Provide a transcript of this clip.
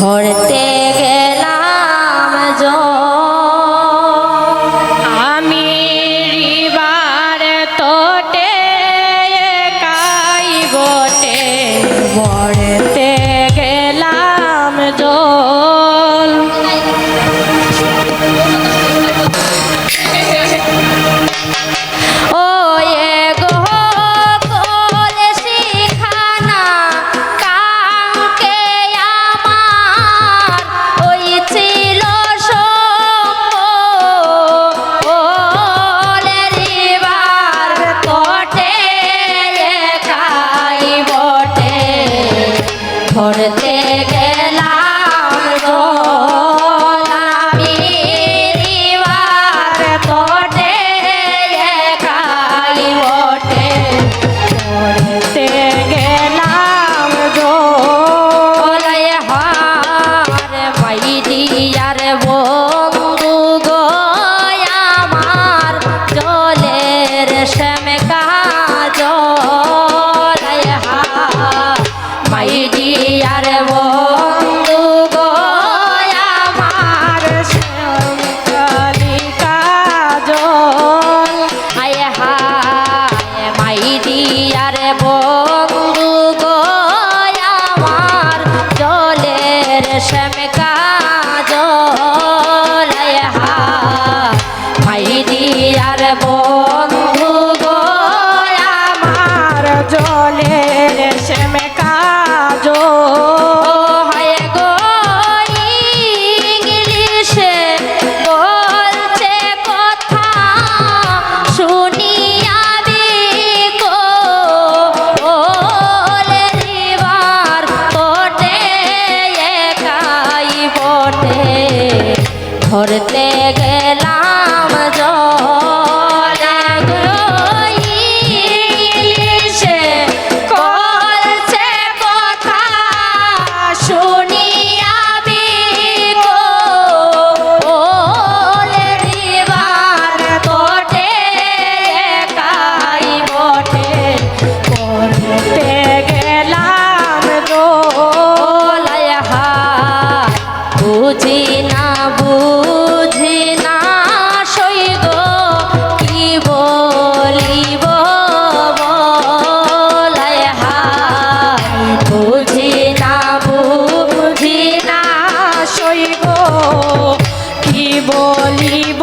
ভরতে ভরতে গেলাম ficar amor. সই গো কি বলিব